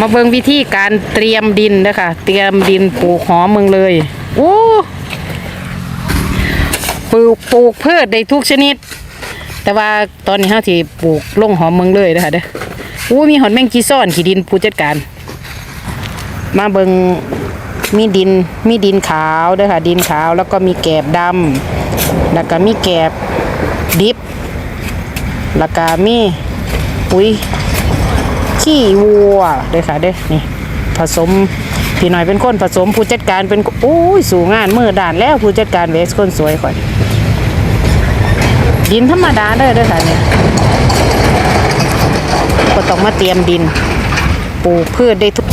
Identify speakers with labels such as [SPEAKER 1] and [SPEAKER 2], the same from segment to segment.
[SPEAKER 1] มาเบิ่งวิธีการเตรียมดินนะคะเตรียมดินปลูกหอมเมืองเลยโอ้ปลูกปลูกพืชได้ทุกชนิด แต่ว่าตอนนี้เฮาสิปลูกลงหอมเมืองเลยนะคะเด้อโอ้มีหอนแมงจีซ่อนขี้ดินผู้จัดการ มาเบิงมีดินมีดินขาวด้อค่ะดินขาวแล้วก็มีแกบดำแล้วก็มีแกบดิบแล้วก็มีปุ๋ย ขี้วัวเด้อค่ะเด้อนี่ ผสมพี่หน่อยเป็นคนผสมผู้จัดการเป็นโอ้ยสู่งานมือด่านแล้วผู้จัดการเวสคนสวยข่อยดินธรรมดาเด้อเด้อค่ะเนี่ยก็ต้องมาเตรียมดินปลูกพืชได้ทุก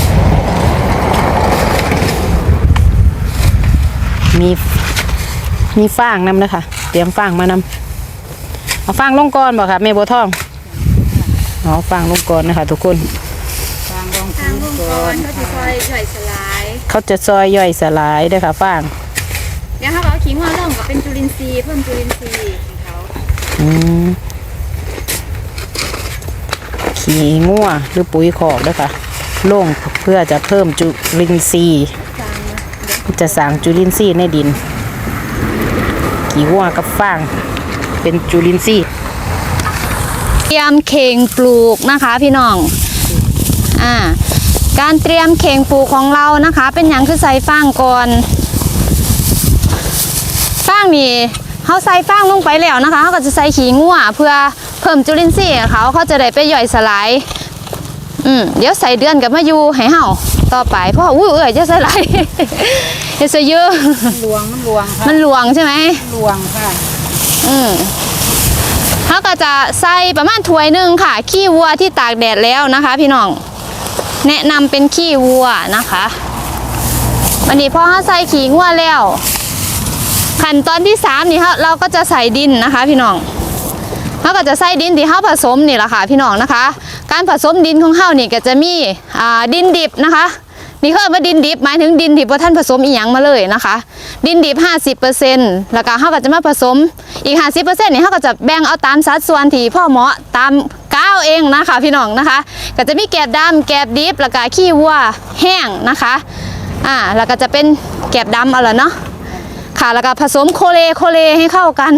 [SPEAKER 1] มีมีฟางนำนะคะเตรียมฟางมานำเอาฟางลงก่อนบ่ค่ะแม่บัวทอง เอาฟางลงก่อนนะคะทุกคน
[SPEAKER 2] ทางวงกรเขาจะซอยย่อยสลาย
[SPEAKER 1] เขาจะซอยย่อยสลายเด้อค่ะฟาง
[SPEAKER 2] เดี๋ยวเขาเอาขิงมาลงก็เป็นจุลินทรีย์เพิ่มจุลินทรีย์ของเขา
[SPEAKER 1] อืมขี้งัวหรือปุ๋ยขอกเด้อค่ะลงเพื่อจะเพิ่มจุลินทรีย์
[SPEAKER 2] จางนะ
[SPEAKER 1] จะสร้างจุลินทรีย์ในดินขี้วัวกับฟาง เป็นจุลินทรีย์
[SPEAKER 2] เต รียมเข่งปลูกนะคะพี่น้องอ่าการเตรียมเข่งปลูกของเรานะคะ เป็นอย่างคือใส่ฟางก่อนฟางนี่เขาใส่ฟางลงไปแล้วนะคะเขาก็จะใส่ขี้งัวเพื่อเพิ่มจุลินทรีย์ให้เขาเขาจะได้ไปย่อยสลายอืมเดี๋ยวใส่เดือนกับมาอยู่ให้เฮาต่อไปเพราะว่าอุ้ยเอ้ยจะใส่ไรจะใส่เยอะ
[SPEAKER 3] ลวงมันลวงค่ะ
[SPEAKER 2] มันหลวงใช่ไหม
[SPEAKER 3] ลวงค่ะ
[SPEAKER 2] อืม เขาก็จะใส่ประมาณถ้วยหนึ่งค่ะ ขี้วัวที่ตากแดดแล้วนะคะ พี่น้อง แนะนำเป็นขี้วัวนะคะวันนี้พอเขาใส่ขี้งัวแล้วขั้นตอนที่สามนี่เราเราก็จะใส่ดินนะคะ พี่น้องเขาก็จะใส่ดินที่เขาผสมนี่แหละค่ะ พี่น้องนะคะ การผสมดินของเขานี่ก็จะมีดินดิบนะคะนี่คือว่าดินดิบหมายถึงดินที่พวกท่านผสมอีหยังมาเลยนะคะ ดินดิบ 50%แล้วก็เขาก็จะมาผสม อีก 50%นี่เขาก็จะแบ่งเอาตามสัดส่วนที่พ่อเหมาะตามก้าวเองนะคะพี่น้องนะคะ ก็จะมีแกบดำแกบดิบแล้วก็ขี้วัวแห้งนะคะอ่าแล้วก็จะเป็นแกบดำเอาละเนาะค่ะแล้วก็ผสมโคเลโคเลให้เข้ากัน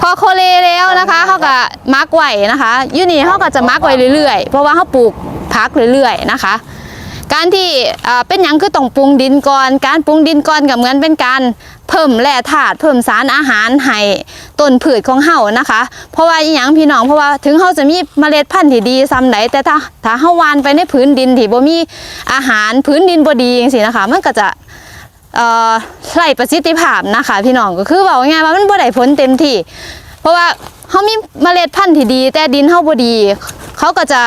[SPEAKER 2] พอโคเลแล้วนะคะเขาก็มักไว้นะคะยูนี่เขาก็จะมักไว้เรื่อยๆ เพราะว่าเขาปลูกพักเรื่อยๆนะคะ การที่เป็นหยังคือต้องปรุงดินก่อน การปรุงดินก่อนก็เหมือนเป็นการเพิ่มแร่ธาตุเพิ่มสารอาหารให้ต้นพืชของเฮานะคะ เพราะว่าอหยังพี่น้องเพราะว่าถึงเฮาจะมีเมล็ดพันธุ์ที่ดีซ้ำไหนแต่ถ้าถ้าเฮาวานไปในพื้นดินที่บ่มีอาหารพื้นดินบ่ดีจังซี่นะคะ มันก็จะไล่ประสิทธิภาพนะคะ พี่น้องก็คือบอกง่ายว่ามันบ่ได้ผลเต็มที่ เพราะว่าเขามีเมล็ดพันธุ์ที่ดี แต่ดินเขาบ่ดี เขาก็จะ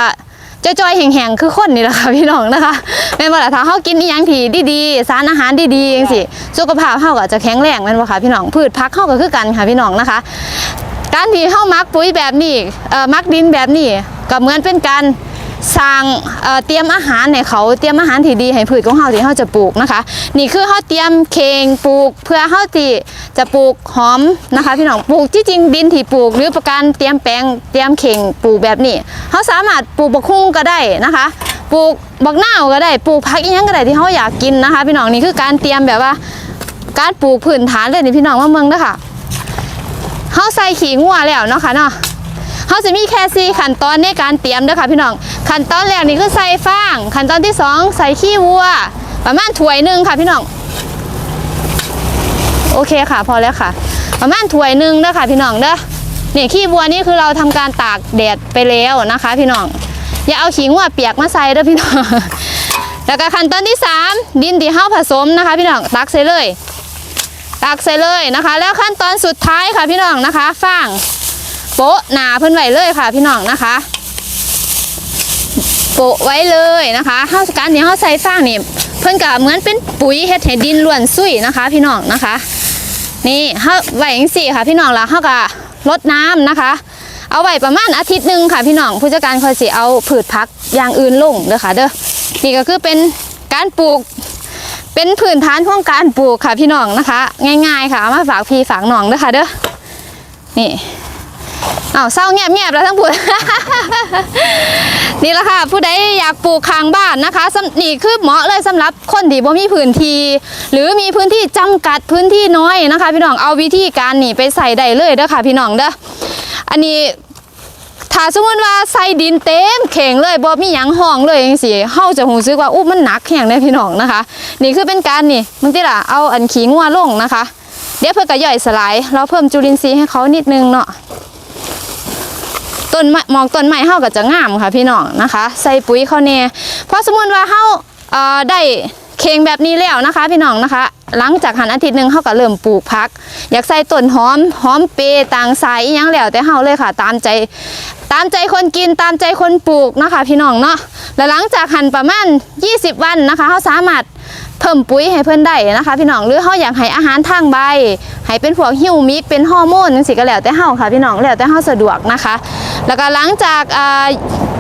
[SPEAKER 2] จอยๆแห้งๆคือคนนี่แหละค่ะพี่น้องนะคะแม่นบ่ล่ะถ้าเขากินอีหยังที่ดีๆสารอาหารดีๆจังซี่สุขภาพเขาก็จะแข็งแรงแม่นบ่คะพี่น้องพืชผักเขาก็คือกันค่ะพี่น้องนะคะ การที่เฮามักปุ๋ยแบบนี้เอ่อมักดินแบบนี้ก็เหมือนเป็นการ สร้างเเตรียมอาหารให้เขาเตรียมอาหารที่ดีให้พืชของเฮาที่เฮาจะปลูกนะคะ นี่คือเฮาเตรียมเคงปลูก เพื่อเฮาที่จะปลูกหอมนะคะ พี่น้องปลูกที่จริงดินที่ปลูก หรือประการเตรียมแปลงเตรียมเข่งปลูกแบบนี้เฮาสามารถปลูกบักคุ้งก็ได้นะคะปลูกบักนาวก็ได้ปลูกผักอีหยังก็ได้ที่เฮาอยากกินนะคะ พี่น้องนี่คือการเตรียมแบบว่า การปลูกพื้นฐานเลยนี่พี่น้องว่าเมืองเด้อค่ะเฮาใส่ขี้งัวแล้วเนาะค่ะเนาะ เฮาจะมีแค่สี่ขั้นตอนในการเตรียมเด้อค่ะพี่น้อง ขั้นตอนแรกนี่คือใส่ฟาง ขั้นตอนที่สองใส่ขี้วัว ประมาณถ้วยหนึ่งค่ะพี่น้อง โอเคค่ะ พอแล้วค่ะ ประมาณถ้วยหนึ่งเด้อค่ะพี่น้องเด้อเนี่ยขี้วัวนี่คือเราทำการตากแดดไปแล้วนะคะ พี่น้อง อย่าเอาขี้งัวเปียกมาใส่เด้อพี่น้อง แล้วก็ขั้นตอนที่สามดินที่เฮาผสมนะคะ พี่น้องตักใส่เลยตักใส่เลยนะคะ แล้วขั้นตอนสุดท้ายค่ะพี่น้องนะคะฟางะหนาเพิ่นไว้เลยค่ะ พี่น้องนะคะโปะไว้เลยนะคะเฮาวการที่เฮาใส่ฟางนี่เพิ่นก็เหมือนเป็นปุ๋ยเฮ็ดให้ดินล้วนซุยนะคะ พี่น้องนะคะ นี่เฮาไว้จังซี่ค่ะ พี่น้องแล้วเฮาก็รดน้ำนะคะ เอาไว้ประมาณอาทิตย์หนึ่งค่ะ พี่น้องผู้จัดการคอยสิเอาผืชพักอย่างอื่นลงเด้อค่ะ เด้อนี่ก็คือเป็นการปลูกเป็นพื้นฐานของการปลูกค่ะพี่น้องนะคะ ง่าย ๆ ค่ะเอามาฝากพี่ฝากน้องเด้อค่ะ เด้อนี่ อ้าวเศร้าเงียบๆแล้วทั้งผู้นี่แหละค่ะ ผู้ใดอยากปลูกข้างบ้านนะคะนี่คือเหมาะเลยสำหรับคนที่บ่มีพื้นที่หรือมีพื้นที่จำกัดพื้นที่น้อยนะคะ พี่น้องเอาวิธีการนี่ไปใส่ได้เลยเด้อค่ะ พี่น้องเด้ออันนี้ถ้าสมมติว่าใส่ดินเต็มเข่งเลยบ่มีหยังห้องเลยจังซี่เฮาจะรู้สึกว่าอู้มันหนักแฮงเด้พี่น้องนะคะ นี่คือเป็นการนี่มึงติล่ะเอาอันขี้งัวลงนะคะ เดี๋ยวเพิ่นก็ย่อยสลายเราเพิ่มจุลินทรีย์ให้เขานิดนึงเนาะ ต้นไม้หมอกต้นไม้เฮาก็จะงามค่ะพี่น้องนะคะ ใส่ปุ๋ยเขาแน่เพราะสมมติว่าเฮาเอ่อได้เข่งแบบนี้แล้วนะคะ พี่น้องนะคะ หลังจากหันอาทิตย์หนึ่งเฮาก็เริ่มปลูกพัก อยากใส่ต้นหอมหอมเปรย์ต่างสายยังแล้วแต่เฮาเลยค่ะ ตามใจตามใจคนกินตามใจคนปลูกนะคะ พี่น้องเนาะแล้วหลังจากหั่นประมาณ 20 วันนะคะเขาสามารถเพิ่มปุ๋ยให้เพิ่อนได้นะคะ พี่น้องหรือเขาอยากให้อาหารทางใบให้เป็นพวกฮิวมิกเป็นฮอร์โมนจังซี่ก็แล้วแต่เฮาค่ะ พี่น้องแล้วแต่เฮาสะดวกนะคะ แล้วก็หลังจากอ่า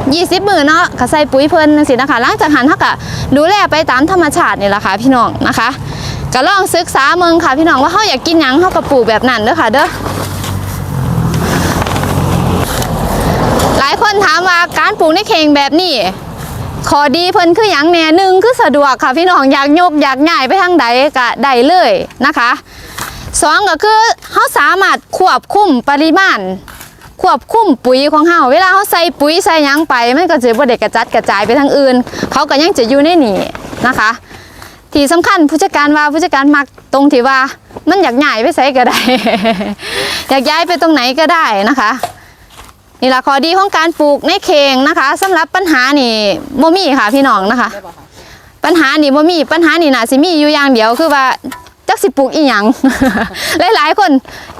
[SPEAKER 2] 20มื้อเนาะก็ใส่ปุ๋ยเพิ่นจังซี่นะคะหลังจากหันเฮาก็ดูแลไปตามธรรมชาตินี่แหละค่ะพี่น้องนะคะก็ลองศึกษาเมืองค่ะพี่น้องว่าเฮาอยากกินหยังเฮาก็ปลูกแบบนั้นเด้อค่ะเด้อหลายคนถามว่าการปลูกในเข่งแบบนี้ขอดีเพิ่นคืออย่างแน่หนึ่งคือสะดวกค่ะพี่น้องอยากโยกอยากง่ายไปทางใดก็ได้เลยนะคะสองก็คือเขาสามารถควบคุมปริมาณ ควบคุมปุ๋ยของเฮาเวลาเขาใส่ปุ๋ยใส่ยังไปมันก็จะบ่ได้กระจัดกระจายไปทางอื่น เขาก็ยังจะอยู่ในนี่นะคะ ที่สำคัญผู้จัดการว่าผู้จัดการมักตรงที่ว่ามันอยากย้ายไปไสก็ได้ อยากย้ายไปตรงไหนก็ได้นะคะนี่ละข้อดีของการปลูกในเข่งนะคะสำหรับปัญหานี่บ่มีค่ะพี่น้องนะคะ ปัญหานี่บ่มีปัญหานี่น่าสิมีอยู่อย่างเดียวคือว่า จักสิปลูกอีหยัง หลายๆ คน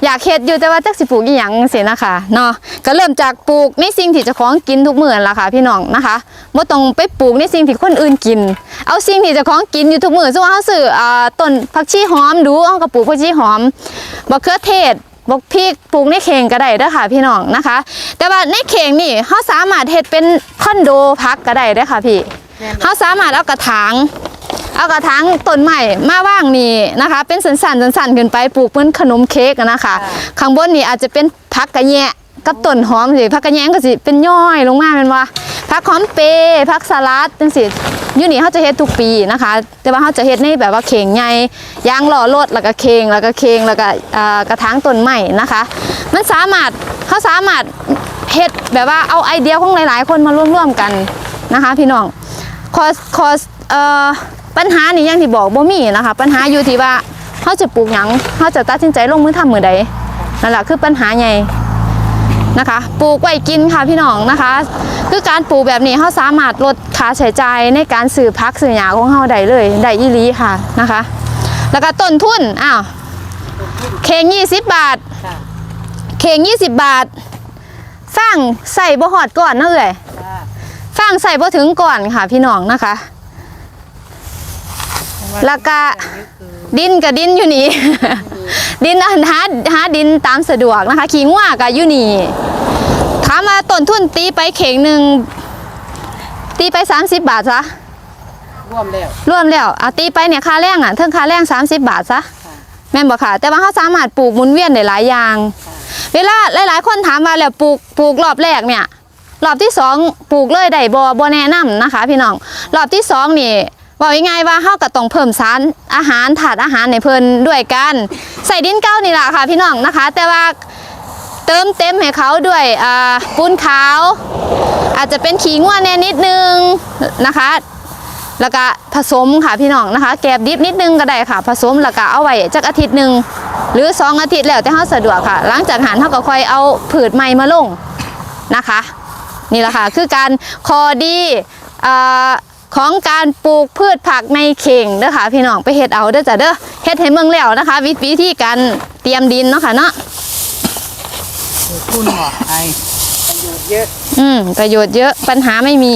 [SPEAKER 2] อยากเฮ็ดอยู่แต่ว่าจักสิปลูกอีหยังสินะคะเนาะก็เริ่มจากปลูกในสิ่งที่เจะของกินทุกมื้อนล่ะค่ะพี่น้องนะคะบ่ต้องไปปลูกในสิ่งที่คนอื่นกิน เอาสิ่งที่เจะของกินอยู่ทุกมื้อสมมุติว่าเฮาซื้ออ่าต้นผักชีหอมดูเฮาก็ปลูกผักชีหอมมะเขือเทศบกพริกปลูกในเข่งก็ได้เด้อค่ะพี่น้องนะคะ แต่ว่าในเข่งนี่เขาสามารถเฮ็ดเป็นคอนโดพักก็ได้เด้อค่ะพี่เขาสามารถเอากระถาง เอากระถางต้นใหม่มาว่างนี่นะคะ เป็นสันสันสันสันๆขึ้นไปปลูกเป็นขนมเค้กอะนะคะ ข้างบนนี่อาจจะเป็นพักกระแยะกับต้นหอมสิพักกระแยงก็สิเป็นย่อยลงมาเป็นว่าพักหอมเปรย์พักสลัดจังสิอยู่นี่เขาจะเฮ็ดทุกปีนะคะ แต่ว่าเขาจะเฮ็ดในแบบว่าเข่งใหญ่ยางหล่อรถแล้วก็เข่งแล้วก็เข่งแล้วก็อ่ากระถางต้นใหม่นะคะ มันสามารถเขาสามารถเฮ็ดแบบว่าเอาไอเดียของหลาย ๆ คนมาร่วมๆกันนะคะ พี่น้องคอคอเอ่อ ปัญหานี่อย่างที่บอกบ่มีนะคะ ปัญหาอยู่ที่ว่าเขาจะปลูกหยังเขาจะตัดสินใจลงมือทำมือใดนั่นแหละคือปัญหาใหญ่นะคะ ปลูกไว้กินค่ะพี่น้องนะคะ คือการปลูกแบบนี้เขาสามารถลดค่าใช้จ่ายในการซื้อพักซื้อหญ้าของเขาได้เลยได้อีลีค่ะนะคะ แล้วก็ต้นทุนอ้าวเคง20บบาท เค่ะเคง20บาทสร้างใส่บ่หอดก่อนนะเอ่ย
[SPEAKER 3] ค่ะ
[SPEAKER 2] ฟางใส่พอถึงก่อนค่ะพี่น้องนะคะ แล้วก็ดินกับดินอยู่นี่ ดินหาหาดินตามสะดวกนะคะขิงว่ากับอยู่นี่ถามมาต้นทุนตีไปเข่งหนึ่งตีไป 30 บาทซะ
[SPEAKER 3] ร่วมแล้ว
[SPEAKER 2] รวมแล้วเอาตีไปเนี่ยค่าแรงอะเทิงค่าแรง 30 บาทซะ
[SPEAKER 3] ค่ะ
[SPEAKER 2] แม่นบอกค่ะ แต่ว่าเขาสามารถปลูกหมุนเวียนได้หลายอย่าง เวลาหลาย ๆ คนถามมาแล้วปลูกปลูกรอบแรกเนี่ยรอบที่สองปลูกเลยได้บ่บ่แนะนำนะคะ พี่น้องรอบที่สองนี่ บอกยังไงว่าเฮาก็ต้องเพิ่มสารอาหารถาดอาหารในเพิ่นด้วยกันใส่ดินเก้านี่แหละค่ะพี่น้องนะคะ แต่ว่าเติมเต็มให้เขาด้วยปูนขาว อาจจะเป็นขี้ง่วนแน่นิดนึงนะคะ แล้วก็ผสมค่ะพี่น้องนะคะ แกบดิบนิดนึงก็ได้ค่ะ ผสมแล้วก็เอาไว้จักอาทิตย์หนึ่งหรือสองอาทิตย์แล้วแต่เขาสะดวกค่ะ หลังจากหันเขาก็ค่อยเอาผืดใหม่มาลงนะคะ นี่แหละค่ะคือการคอดีอ่า ของการปลูกพืชผักในเข่งเด้อค่ะพี่น้องไปเฮ็ดเอาเด้อจ้ะเด้อเฮ็ดให้เมืองแล้วนะคะ วิวิธีการเตรียมดินเนาะค่ะเนาะ
[SPEAKER 3] คุณหมอไอประโยชน์เยอะ
[SPEAKER 2] อืมประโยชน์เยอะปัญหาไม่มี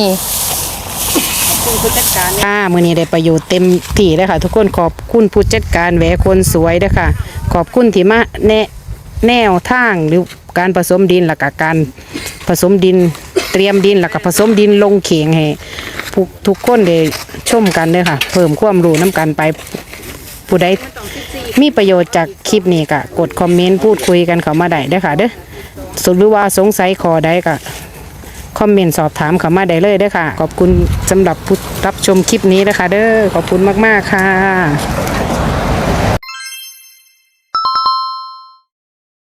[SPEAKER 3] ขอบคุณผู้จัดการ
[SPEAKER 1] ค่ะมื้อนี้ได้ประโยชน์เต็มที่เลยค่ะ ทุกคนขอบคุณผู้จัดการแหวคนสวยเด้อค่ะ ขอบคุณที่มาแนะแนวทางหรือการผสมดินแล้วก็การผสมดินเตรียมดินแล้วก็ผสมดินลงเข่งให้ผู้ ทุกคนได้ชมกันเลยค่ะ เพิ่มความรู้น้กันไปผู้ใดมีประโยชน์จากคลิปนี้ก็กดคอมเมนต์พูดคุยกันเข้ามาได้เด้อค่ะเด้อหรือว่าสงสัยขอใดก็คอมเมนต์สอบถามเข้ามาได้เลยเด้อค่ะ ขอบคุณสำหรับผู้รับชมคลิปนี้นะคะ เด้อขอบคุณมาก ๆ ค่ะ